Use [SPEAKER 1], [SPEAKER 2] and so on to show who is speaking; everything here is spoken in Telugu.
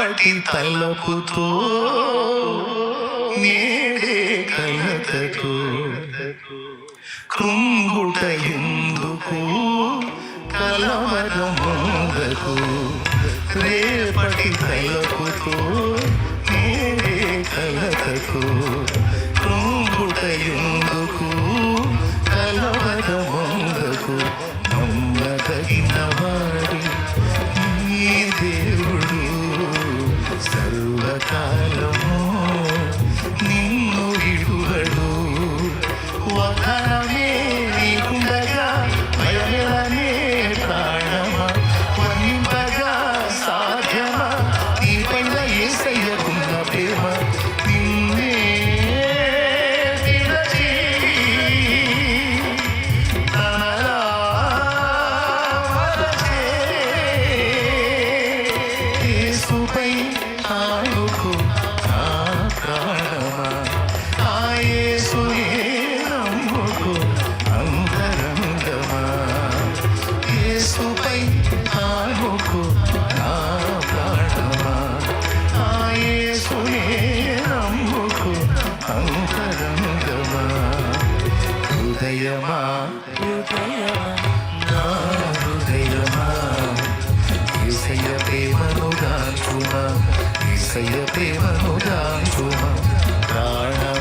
[SPEAKER 1] రేపటి తలపుతో నేడే కలతకు. కృంగుట ఎందుకు? కలవరముందకు. రేపటి తలపుతో నేడే కలతకు. కృంగుట ఎందుకు? కలవరముందకు. నమ్మదగినవా? సర్వకాలము నిన్ను విడువడు యేసుపై ఆడుకు నా ప్రాణమా ఆ యేసునే నమ్ముకు అంతరంగమా. యేసుపై ఆడుకు నా ప్రాణమా ఆ యేసునే నమ్ముకు అంతరంగమా. హృదయమా నా ప్రేమను దాచుమా ప్రేమను దాచుమా ప్రాణ